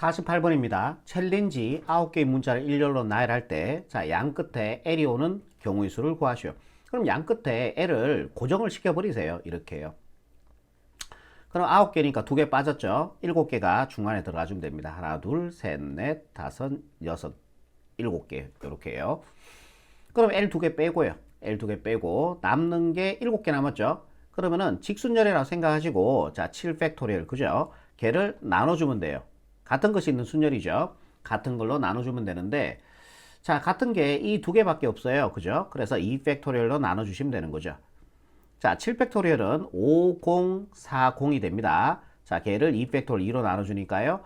48번입니다. 챌린지 9개의 문자를 일렬로 나열할 때, 자, 양 끝에 L이 오는 경우의 수를 구하시오. 그럼 양 끝에 L을 고정을 시켜버리세요. 이렇게요. 그럼 9개니까 2개 빠졌죠? 7개가 중간에 들어가주면 됩니다. 하나, 둘, 셋, 넷, 다섯, 여섯, 일곱 개. 이렇게요. 그럼 L 2개 빼고요. L 2개 빼고 남는 게 7개 남았죠? 그러면은 직순열이라고 생각하시고 자, 7 팩토리얼 그죠? 걔를 나눠주면 돼요. 같은 것이 있는 순열이죠. 같은 걸로 나눠주면 되는데 자, 같은 게 이 두 개밖에 없어요. 그죠? 그래서 2팩토리얼로 나눠주시면 되는 거죠. 자, 7팩토리얼은 5040이 됩니다. 자, 걔를 2팩토리얼 2로 나눠주니까요.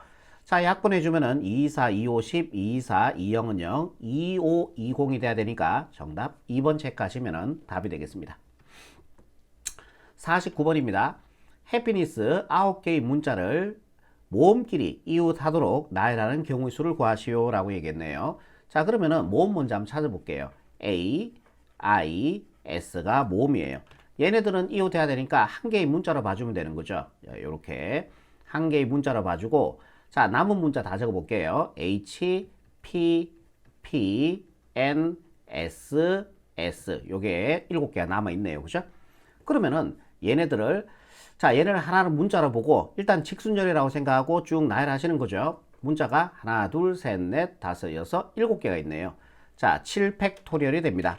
자, 약분해주면은 2, 4, 2, 5, 10, 2, 4, 2, 0은 0, 2, 5, 2, 0이 돼야 되니까 정답 2번 체크하시면은 답이 되겠습니다. 49번입니다. 해피니스 9개의 문자를 모음끼리 이웃하도록 나열하는 경우의 수를 구하시오 라고 얘기했네요. 자 그러면은 모음 먼저 한번 찾아볼게요. A, I, S가 모음이에요. 얘네들은 이웃해야 되니까 한 개의 문자로 봐주면 되는 거죠. 이렇게 한 개의 문자로 봐주고 자 남은 문자 다 적어볼게요. H, P, P, N, S, S 요게 일곱 개가 남아있네요. 그죠? 그러면은 얘네들을 자 얘를 하나는 문자로 보고 일단 직순절이라고 생각하고 쭉 나열하시는 거죠. 문자가 하나, 둘, 셋, 넷, 다섯, 여섯, 일곱 개가 있네요. 자, 7팩토리얼이 됩니다.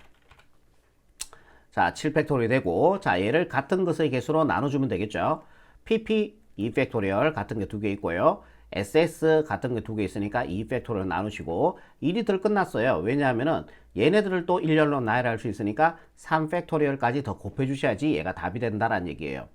자, 7팩토리얼이 되고 자 얘를 같은 것의 개수로 나눠주면 되겠죠. PP 2팩토리얼 같은 게 두 개 있고요. SS 같은 게 두 개 있으니까 2팩토리얼 나누시고 일이 덜 끝났어요. 왜냐하면은 얘네들을 또 일렬로 나열할 수 있으니까 3팩토리얼까지 더 곱해 주셔야지 얘가 답이 된다라는 얘기예요.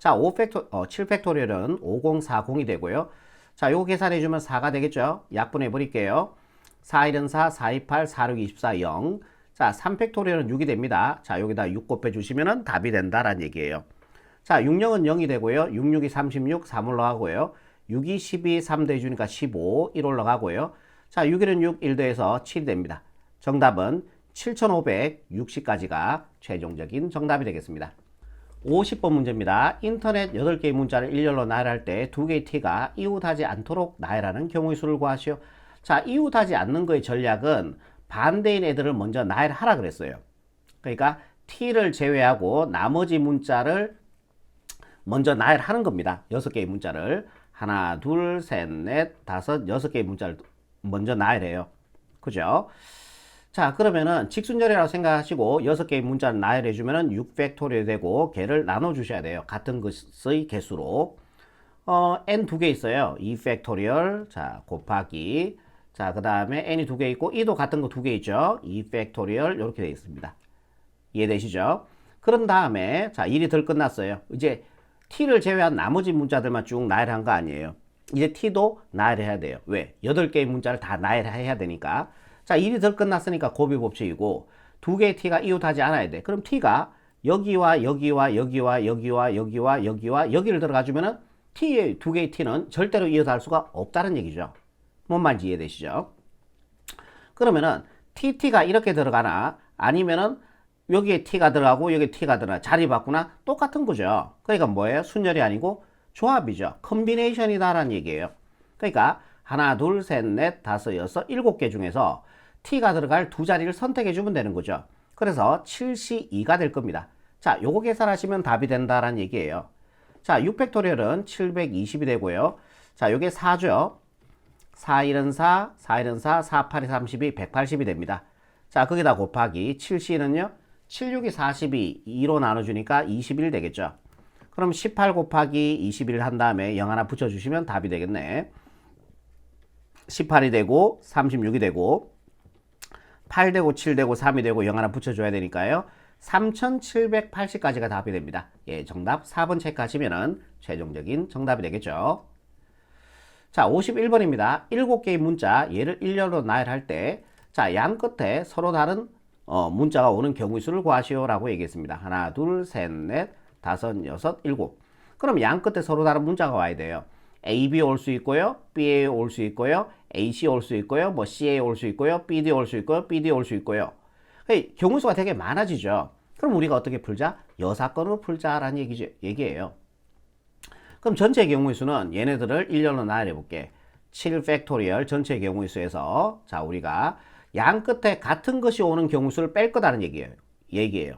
자, 5팩토, 어, 7팩토리얼은 5040이 되고요. 자, 요거 계산해 주면 4가 되겠죠? 약분해 버릴게요. 4, 1은 4, 4, 2, 8, 4, 6, 24, 0. 자, 3팩토리얼은 6이 됩니다. 자, 여기다 6 곱해 주시면은 답이 된다라는 얘기예요. 자, 6, 0은 0이 되고요. 6, 6이 36, 3 올라가고요. 6이 12, 3 더해주니까 15, 1 올라가고요. 자, 6, 1은 6, 1 더해서 7이 됩니다. 정답은 7560까지가 최종적인 정답이 되겠습니다. 50번 문제입니다. 인터넷 8개의 문자를 일렬로 나열할 때두 개의 t가 이웃하지 않도록 나열하는 경우의 수를 구하시오. 자, 이웃하지 않는 거의 전략은 반대인 애들을 먼저 나열하라 그랬어요. 그러니까 t를 제외하고 나머지 문자를 먼저 나열하는 겁니다. 6개의 문자를. 하나, 둘, 셋, 넷, 다섯, 여섯 개의 문자를 먼저 나열해요. 그죠? 자, 그러면은 직순절이라고 생각하시고 여섯 개의 문자를 나열해 주면은 6팩토리얼 되고 걔를 나눠 주셔야 돼요. 같은 것의 개수로. 어, n 두 개 있어요. 2팩토리얼. 자, 곱하기. 자, 그 다음에 n이 두 개 있고 e도 같은 거 두 개 있죠. 2팩토리얼 이렇게 되어 있습니다. 이해되시죠? 그런 다음에 자, 일이 덜 끝났어요. 이제 t를 제외한 나머지 문자들만 쭉 나열한 거 아니에요. 이제 t도 나열해야 돼요. 왜? 8개의 문자를 다 나열해야 되니까. 자, 일이 덜 끝났으니까 고비 법칙이고 두 개의 t가 이웃하지 않아야 돼. 그럼 t가 여기와 여기와 여기와 여기와 여기와 여기와 여기를 들어가 주면은 t의 두 개의 t는 절대로 이웃할 수가 없다는 얘기죠. 뭔 말인지 이해되시죠? 그러면은 tt가 이렇게 들어가나 아니면은 여기에 t가 들어가고 여기에 t가 들어가 자리 바꾸나 똑같은 거죠. 그러니까 뭐예요? 순열이 아니고 조합이죠. 컨비네이션이다라는 얘기예요. 그러니까 하나, 둘, 셋, 넷, 다섯, 여섯, 일곱 개 중에서 t가 들어갈 두 자리를 선택해 주면 되는 거죠. 그래서 7C2가 될 겁니다. 자, 요거 계산하시면 답이 된다라는 얘기예요. 자, 6팩토리얼은 720이 되고요. 자, 요게 4죠. 4, 1은 4, 4, 1은 4, 4, 8이 32, 180이 됩니다. 자, 거기다 곱하기 7C는요. 7, 6이 42, 2로 나눠주니까 21 되겠죠. 그럼 18 곱하기 21 한 다음에 0 하나 붙여주시면 답이 되겠네. 18이 되고 36이 되고 8 되고 7 되고 3이 되고 0 하나 붙여줘야 되니까요. 3780까지가 답이 됩니다. 예, 정답 4번 체크하시면은 최종적인 정답이 되겠죠. 자, 51번입니다. 7개의 문자, 얘를 일렬로 나열할 때, 자, 양 끝에 서로 다른 어, 문자가 오는 경우의 수를 구하시오라고 얘기했습니다. 하나, 둘, 셋, 넷, 다섯, 여섯, 일곱. 그럼 양 끝에 서로 다른 문자가 와야 돼요. AB 올 수 있고요. BA 올 수 있고요. AC 올 수 있고요. 뭐 CA 올 수 있고요. BD 올 수 있고요. BD 올 수 있고요. 경우수가 되게 많아지죠. 그럼 우리가 어떻게 풀자? 여사건으로 풀자라는 얘기죠, 얘기예요. 그럼 전체 경우의 수는 얘네들을 일렬로 나열해 볼게. 7 팩토리얼 전체 경우의 수에서 자 우리가 양 끝에 같은 것이 오는 경우 수를 뺄 거다는 얘기예요. 얘기예요.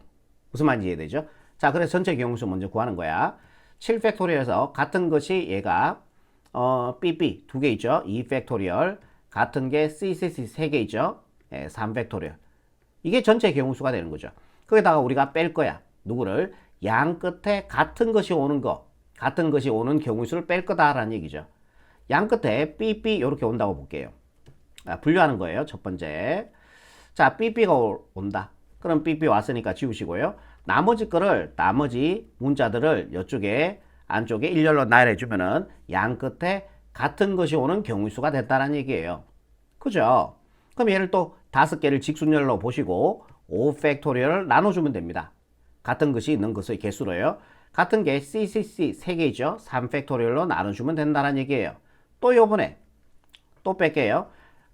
무슨 말인지 이해되죠? 자, 그래서 전체 경우 수 먼저 구하는 거야. 7 팩토리얼에서 같은 것이 얘가 어, bb 두 개 있죠. 2 팩토리얼 같은 게 ccc 세 개 있죠. 예, 3 팩토리얼. 이게 전체 경우 수가 되는 거죠. 거기다가 우리가 뺄 거야. 누구를 양 끝에 같은 것이 오는 거, 같은 것이 오는 경우 수를 뺄 거다라는 얘기죠. 양 끝에 bb 이렇게 온다고 볼게요. 아, 분류하는 거예요. 첫 번째. 자, 삐삐가 온다. 그럼 삐삐 왔으니까 지우시고요. 나머지 거를, 나머지 문자들을 이쪽에, 안쪽에 일렬로 나열해 주면은 양 끝에 같은 것이 오는 경우 수가 됐다는 얘기예요. 그죠? 그럼 얘를 또 다섯 개를 직순열로 보시고 5 팩토리얼을 나눠주면 됩니다. 같은 것이 있는 것의 개수로요. 같은 게 CCC 3개죠. 3 팩토리얼로 나눠주면 된다는 얘기예요. 또 요번에 또 뺄게요.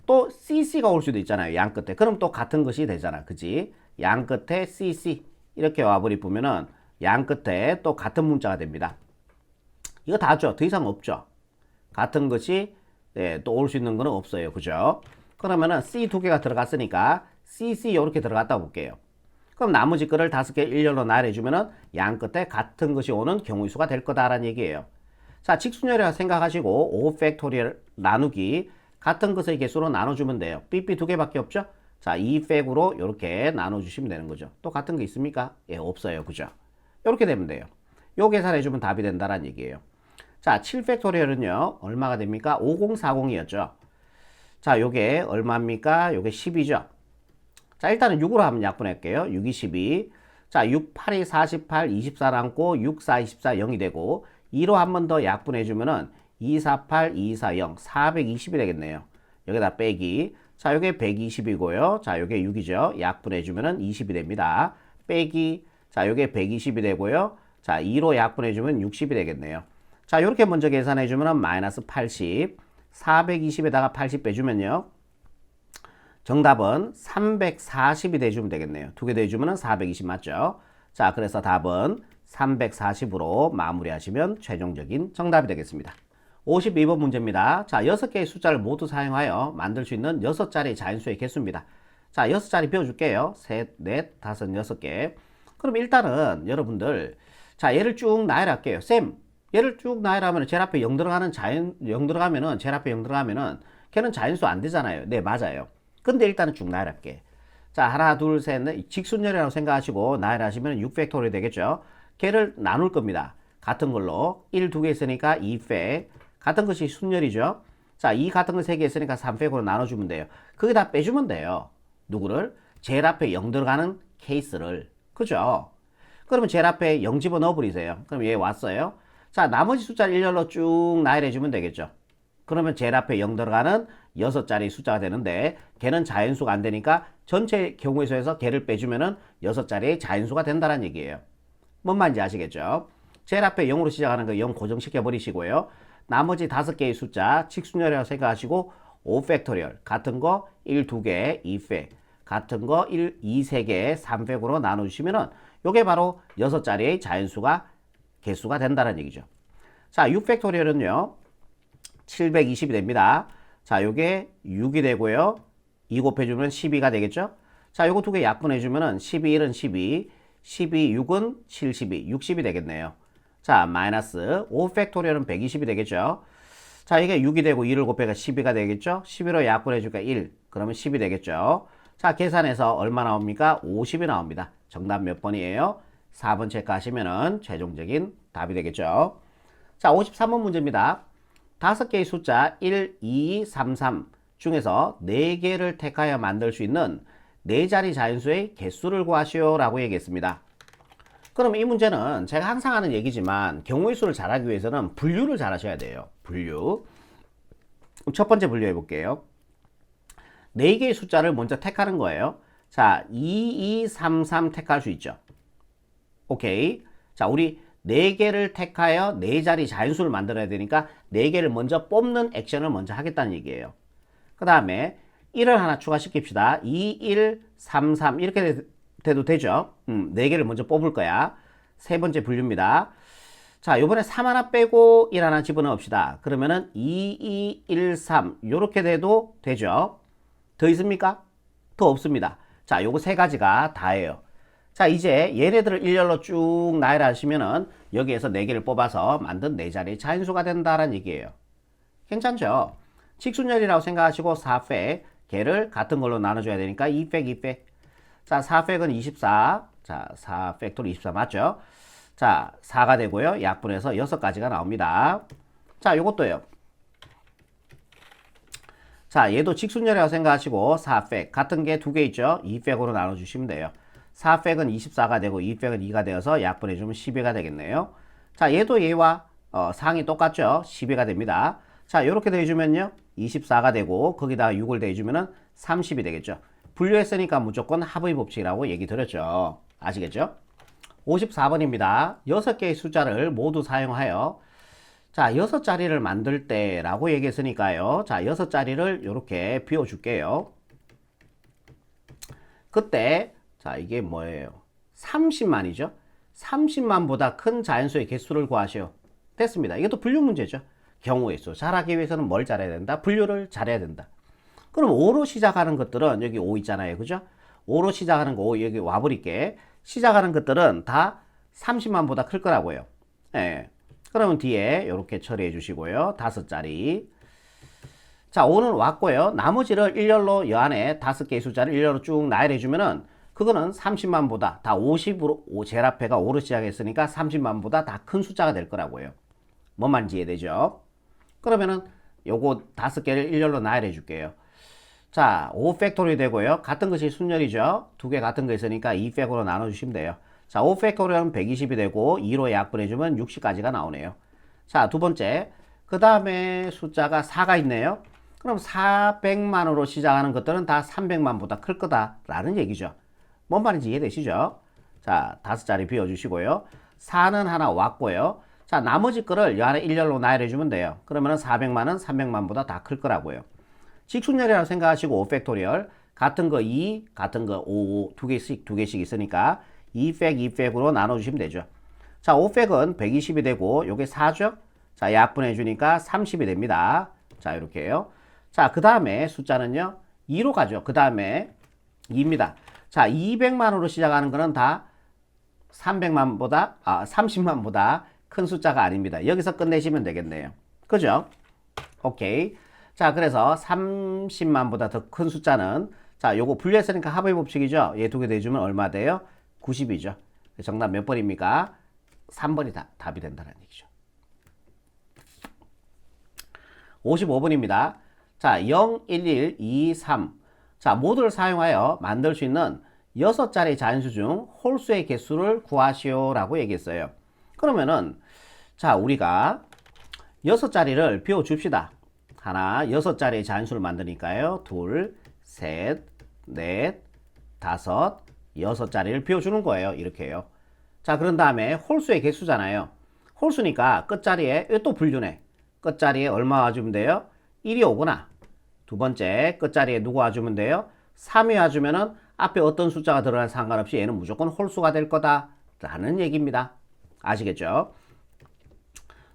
또 CC가 올 수도 있잖아요. 양 끝에. 그럼 또 같은 것이 되잖아. 그지? 양 끝에 CC. 이렇게 와버리 보면은 양 끝에 또 같은 문자가 됩니다. 이거 다죠. 더 이상 없죠. 같은 것이 네, 또올 수 있는 거는 없어요. 그죠? 그러면은 C 두 개가 들어갔으니까 CC 이렇게 들어갔다 볼게요. 그럼 나머지 거를 다섯 개 일렬로 나열해주면은 양 끝에 같은 것이 오는 경우의 수가 될 거다라는 얘기예요. 자, 직순열이라 생각하시고 5 팩토리얼 나누기 같은 것의 개수로 나눠주면 돼요. 삐삐 두 개밖에 없죠? 자, 2 팩으로 이렇게 나눠주시면 되는 거죠. 또 같은 거 있습니까? 예, 없어요. 그죠? 이렇게 되면 돼요. 요 계산해주면 답이 된다는 얘기예요. 자, 7 팩토리얼은요, 얼마가 됩니까? 5040이었죠. 자, 요게 얼마입니까? 요게 10이죠. 자, 일단은 6으로 한번 약분할게요. 6이 12. 자, 6, 8이 48, 24 남고 6, 4, 24, 0이 되고 2로 한 번 더 약분해주면은 2, 4, 8, 2, 4, 0, 420이 되겠네요. 여기다 빼기. 자, 요게 120이고요. 자, 요게 6이죠. 약분해주면은 20이 됩니다. 빼기. 자, 요게 120이 되고요. 자, 2로 약분해주면 60이 되겠네요. 자, 요렇게 먼저 계산해 주면은 마이너스 80. 420에다가 80 빼주면요. 정답은 340이 돼주면 되겠네요. 두 개 돼주면 420 맞죠? 자, 그래서 답은 340으로 마무리하시면 최종적인 정답이 되겠습니다. 52번 문제입니다. 자, 6개의 숫자를 모두 사용하여 만들 수 있는 6자리 자연수의 개수입니다. 자, 6자리 배워줄게요. 셋, 넷, 다섯, 여섯 개. 그럼 일단은 여러분들, 자, 얘를 쭉 나열할게요. 쌤, 얘를 쭉 나열하면 제일 앞에 0 들어가는 자연, 0 들어가면은, 제일 앞에 0 들어가면은 걔는 자연수 안 되잖아요. 네, 맞아요. 근데 일단은 쭉 나열할게. 자, 하나, 둘, 셋, 넷. 직순열이라고 생각하시고 나열하시면 6팩토리 되겠죠. 걔를 나눌 겁니다. 같은 걸로. 1, 두 개 있으니까 2팩. 같은 것이 순열이죠. 자, 이 같은 거세개 있으니까 3팩으로 나눠주면 돼요. 거기다 빼주면 돼요. 누구를? 제일 앞에 0 들어가는 케이스를. 그죠? 그러면 제일 앞에 0 집어 넣어버리세요. 그럼 얘 왔어요. 자, 나머지 숫자를 일렬로 쭉 나열해 주면 되겠죠. 그러면 제일 앞에 0 들어가는 6자리 숫자가 되는데 걔는 자연수가 안 되니까 전체 경우의 수에서 걔를 빼주면은 6자리의 자연수가 된다는 얘기예요. 뭔 말인지 아시겠죠? 제일 앞에 0으로 시작하는 거 0 고정시켜 버리시고요. 나머지 5개의 숫자 직순열이라고 생각하시고 5 팩토리얼 같은 거 1, 2개, 2팩 같은 거 1, 2, 3개, 3팩으로 나눠주시면은 요게 바로 6자리의 자연수가 개수가 된다는 얘기죠. 자, 6 팩토리얼은요. 720이 됩니다. 자, 요게 6이 되고요. 2 곱해주면 12가 되겠죠? 자, 요거 두 개 약분해주면은 12, 1은 12, 12, 6은 72, 60이 되겠네요. 자, 마이너스 5 팩토리얼은 120이 되겠죠? 자, 이게 6이 되고 2를 곱해가 12가 되겠죠? 11로 약분해주니까 1, 그러면 10이 되겠죠? 자, 계산해서 얼마 나옵니까? 50이 나옵니다. 정답 몇 번이에요? 4번 체크하시면은 최종적인 답이 되겠죠? 자, 53번 문제입니다. 다섯 개의 숫자 1, 2, 3, 3 중에서 4개를 택하여 만들 수 있는 4자리 자연수의 개수를 구하시오 라고 얘기했습니다. 그럼 이 문제는 제가 항상 하는 얘기지만 경우의 수를 잘하기 위해서는 분류를 잘 하셔야 돼요. 분류. 첫 번째 분류해 볼게요. 4개의 숫자를 먼저 택하는 거예요. 자, 2, 2, 3, 3 택할 수 있죠. 오케이. 자, 우리 4개를 택하여 4자리 자연수를 만들어야 되니까 4개를 먼저 뽑는 액션을 먼저 하겠다는 얘기예요. 그 다음에 1을 하나 추가시킵시다. 2, 1, 3, 3 이렇게 돼도 되죠. 음, 4개를 먼저 뽑을 거야. 세 번째 분류입니다. 자, 요번에 3 하나 빼고 1 하나 집어넣읍시다. 그러면은 2, 2, 1, 3 요렇게 돼도 되죠. 더 있습니까? 더 없습니다. 자, 요거 세 가지가 다예요. 자, 이제 얘네들을 일렬로 쭉 나열하 하시면은 여기에서 4개를 뽑아서 만든 4자리 자연수가 된다라는 얘기예요. 괜찮죠? 직순열이라고 생각하시고 4팩 걔를 같은 걸로 나눠줘야 되니까 2팩 2팩. 자 4팩은 24 자 4팩토리 24 맞죠? 자 4가 되고요. 약분해서 6가지가 나옵니다. 자 요것도요. 자 얘도 직순열이라고 생각하시고 4팩 같은 게 두 개 있죠? 2팩으로 나눠주시면 돼요 4팩은 24가 되고 2팩은 2가 되어서 약분해주면 12가 되겠네요 자 얘도 얘와 어, 상이 똑같죠 12가 됩니다 자, 이렇게 대주면요. 24가 되고 거기다 6을 대주면은 30이 되겠죠. 분류했으니까 무조건 합의 법칙이라고 얘기 드렸죠. 아시겠죠? 54번입니다. 6개의 숫자를 모두 사용하여 자, 6자리를 만들 때 라고 얘기했으니까요. 자, 6자리를 이렇게 비워 줄게요. 그때 자, 이게 뭐예요? 30만이죠. 30만보다 큰 자연수의 개수를 구하시오. 됐습니다. 이것도 분류 문제죠. 경우의 수. 잘하기 위해서는 뭘 잘해야 된다? 분류를 잘해야 된다. 그럼 5로 시작하는 것들은 여기 5 있잖아요. 그죠? 5로 시작하는 거 5, 여기 와버릴게. 시작하는 것들은 다 30만보다 클 거라고요. 예. 그러면 뒤에 이렇게 처리해 주시고요. 다섯 자리. 자, 5는 왔고요. 나머지를 일렬로 여 안에 다섯 개의 숫자를 일렬로 쭉 나열해 주면은 그거는 30만보다 다 50으로, 제일 앞에가 5로 시작했으니까 30만보다 다 큰 숫자가 될 거라고요. 뭔 말인지 이해되죠? 그러면은 요거 다섯 개를 일렬로 나열해 줄게요. 자, 5팩토리 되고요. 같은 것이 순열이죠. 두 개 같은 거 있으니까 2팩으로 나눠주시면 돼요. 자, 5팩토리하면 120이 되고 2로 약분해주면 60까지가 나오네요. 자, 두 번째. 그 다음에 숫자가 4가 있네요. 그럼 400만으로 시작하는 것들은 다 300만보다 클 거다라는 얘기죠. 뭔 말인지 이해되시죠? 자, 다섯 자리 비워주시고요. 4는 하나 왔고요. 자, 나머지 거를 요 안에 일렬로 나열해주면 돼요. 그러면 400만은 300만보다 다 클 거라고요. 직순열이라고 생각하시고 5팩토리얼 같은 거 2, 같은 거 5, 두 개씩, 두 개씩 있으니까 2팩, 2팩으로 나눠주시면 되죠. 자, 5팩은 120이 되고 요게 4죠? 자, 약분해 주니까 30이 됩니다. 자, 이렇게요. 자, 그 다음에 숫자는요. 2로 가죠. 그 다음에 2입니다. 자, 200만으로 시작하는 거는 다 300만보다, 아, 30만보다 큰 숫자가 아닙니다. 여기서 끝내시면 되겠네요. 그죠? 오케이. 자, 그래서 30만보다 더 큰 숫자는 자, 요거 분류했으니까 합의 법칙이죠. 얘 두개 내주면 얼마 돼요? 90이죠. 정답 몇 번입니까? 3번이 다, 답이 된다는 얘기죠. 55번입니다. 자, 0, 1, 1, 2, 3. 자, 모두를 사용하여 만들 수 있는 6자리 자연수 중 홀수의 개수를 구하시오 라고 얘기했어요. 그러면은 자 우리가 여섯 자리를 비워 줍시다. 하나 여섯 자리 자연수를 만드니까요. 둘, 셋, 넷, 다섯, 여섯 자리를 비워 주는 거예요. 이렇게요. 자 그런 다음에 홀수의 개수잖아요. 홀수니까 끝자리에 또 분류네. 끝자리에 얼마 와주면 돼요? 1이 오거나 두 번째 끝자리에 누구 와주면 돼요? 3이 와주면은 앞에 어떤 숫자가 들어간 상관없이 얘는 무조건 홀수가 될 거다 라는 얘기입니다. 아시겠죠?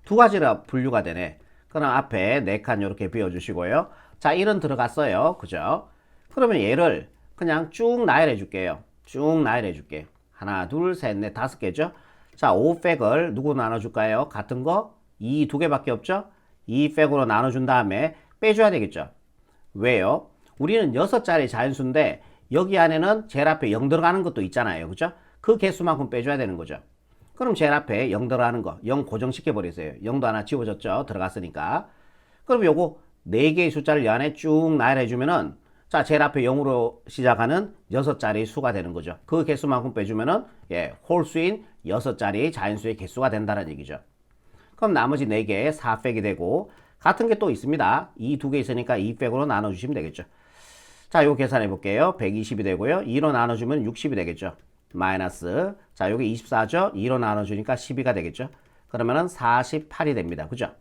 두 가지로 분류가 되네. 그럼 앞에 네 칸 이렇게 비워주시고요. 자, 1은 들어갔어요. 그죠? 그러면 얘를 그냥 쭉 나열해 줄게요. 쭉 나열해 줄게. 하나, 둘, 셋, 넷, 다섯 개죠? 자, 5팩을 누구 나눠줄까요? 같은 거? 2 두 개밖에 없죠? 2팩으로 나눠준 다음에 빼줘야 되겠죠? 왜요? 우리는 6자리 자연수인데 여기 안에는 제일 앞에 0 들어가는 것도 있잖아요. 그죠? 그 개수만큼 빼줘야 되는 거죠. 그럼 제일 앞에 0 들어가는 거, 0 고정시켜 버리세요. 0도 하나 지워졌죠? 들어갔으니까. 그럼 요거 4개의 숫자를 이 안에 쭉 나열해 주면은 자, 제일 앞에 0으로 시작하는 6자리 수가 되는 거죠. 그 개수만큼 빼주면은 예, 홀수인 6자리 자연수의 개수가 된다는 얘기죠. 그럼 나머지 4개 4팩이 되고 같은 게 또 있습니다. 이 두 개 있으니까 2팩으로 나눠주시면 되겠죠. 자, 요 계산해 볼게요. 120이 되고요. 2로 나눠주면 60이 되겠죠. 마이너스 자 요게 24죠 2로 나눠주니까 12가 되겠죠 그러면은 48이 됩니다 그죠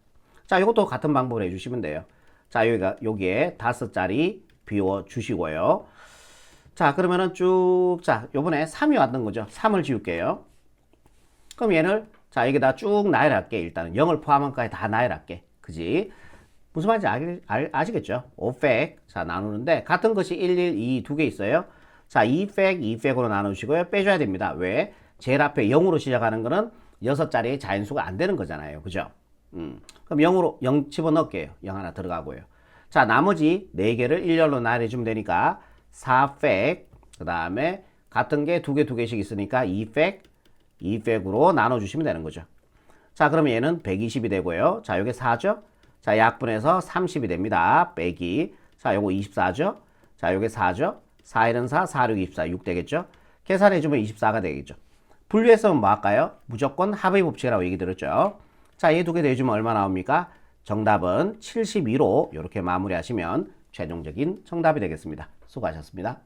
자 이것도 같은 방법으로 해주시면 돼요 자 여기가 여기에 다섯 자리 비워 주시고요 자 그러면은 쭉 자 요번에 3이 왔던 거죠 3을 지울게요 그럼 얘를 자, 여기다 쭉 나열할게. 일단은 0을 포함한 까지 다 나열할게. 그지? 무슨 말인지 알, 알, 아시겠죠? 5팩. 자, 나누는데 같은 것이 1, 1, 2 두 개 있어요. 자, 2팩, 2팩으로 나누시고요. 빼줘야 됩니다. 왜? 제일 앞에 0으로 시작하는 거는 6자리의 자연수가 안 되는 거잖아요. 그죠? 음. 그럼 0으로 0 집어넣을게요. 0 하나 들어가고요. 자, 나머지 4개를 일렬로 나열해주면 되니까 4팩, 그 다음에 같은 게 두 개, 두 개씩 있으니까 2팩, 2팩으로 나눠주시면 되는 거죠. 자, 그러면 얘는 120이 되고요. 자, 요게 4죠? 자, 약분해서 30이 됩니다. 빼기. 자, 요거 24죠? 자, 요게 4죠? 4, 1은 4, 4, 6, 24, 6 되겠죠? 계산해주면 24가 되겠죠. 분류해서는 뭐 할까요? 무조건 합의 법칙이라고 얘기 들었죠? 자, 얘 두 개 더해주면 얼마 나옵니까? 정답은 72로 이렇게 마무리하시면 최종적인 정답이 되겠습니다. 수고하셨습니다.